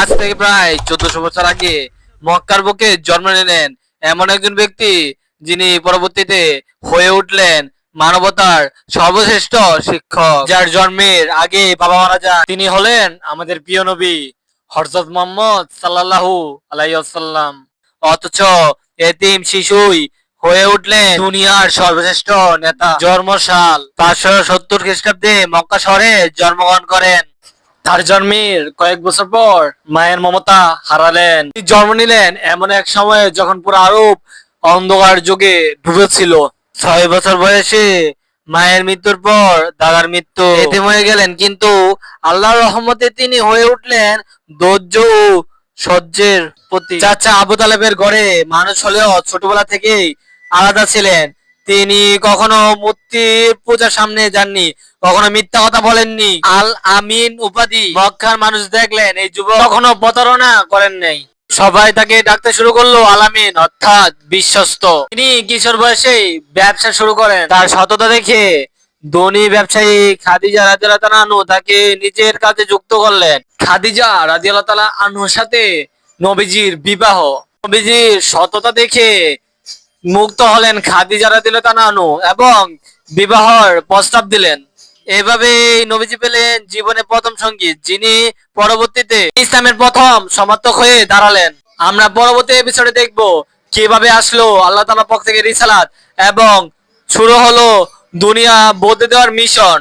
আজ থেকে প্রায় চোদ্দশো বছর আগে মক্কার বুকে জন্ম নিলেন এমন একজন ব্যক্তি যিনি পরবর্তীতে হয়ে উঠলেন মানবতার সর্বশ্রেষ্ঠ শিক্ষক। যার জন্মের আগে বাবা মারা যান, তিনি হলেন আমাদের প্রিয় নবী হরজত মোহাম্মদ সাল্লাল্লাহু আলাইসাল্লাম অথচ এতিম শিশুই হয়ে উঠলেন দুনিয়ার সর্বশ্রেষ্ঠ নেতা। জন্মসাল পাঁচশো সত্তর খ্রিস্টাব্দে মক্কা শহরে জন্মগ্রহণ করেন। তার জন্মের কয়েক বছর পর মায়ের মমতা হারালেন। জন্ম নিলেন এমন এক সময়ে যখন পুরো আরব অন্ধকার যুগে ডুবেছিল। ছয় বছর বয়সে মায়ের মৃত্যুর পর দাদার মৃত্যু। এতে হয়ে গেলেন কিন্তু আল্লাহর রহমতে তিনি হয়ে উঠলেন ধৈর্য ও সহ্যের প্রতি। চাচা আবু তালেবের ঘরে মানুষ হলেও ছোটবেলা থেকেই আলাদা ছিলেন। তিনি কখনো মূর্তির পূজার সামনে যাননি কখনো মিথ্যা কথা বলেননি। আল আমিন উপাধি। মক্কার মানুষ দেখলেন এই যুবক কখনো প্রতারণা করেন নাই। সবাই তাকে ডাকতে শুরু করল আলামিন অর্থাৎ বিশ্বস্ত। তিনি কিশোর বয়সেই ব্যবসা শুরু করেন। তার সততা দেখে ধনী ব্যবসায়ী খাদিজা রাদিয়াল্লাহু আনু তাকে নিজের কাজে যুক্ত করলেন। খাদিজা রাদিয়াল্লাহু তাআলা আনহুর সাথে নবীজির বিবাহ। নবীজির সততা দেখে মুক্ত হলেন, খাদি খাদিজা দিল তা নানু এবং বিবাহর প্রস্তাব দিলেন। এভাবে নবীজি পেলেন জীবনে প্রথম সংগীত যিনি পরবর্তীতে ইসলামের প্রথম সমর্থক হয়ে দাঁড়ালেন। আমরা পরবর্তী এপিসোডে দেখব কীভাবে আসলো আল্লাহ তালা পক্ষ থেকে রিসালাত এবং শুরু হলো দুনিয়া বদলে দেওয়ার মিশন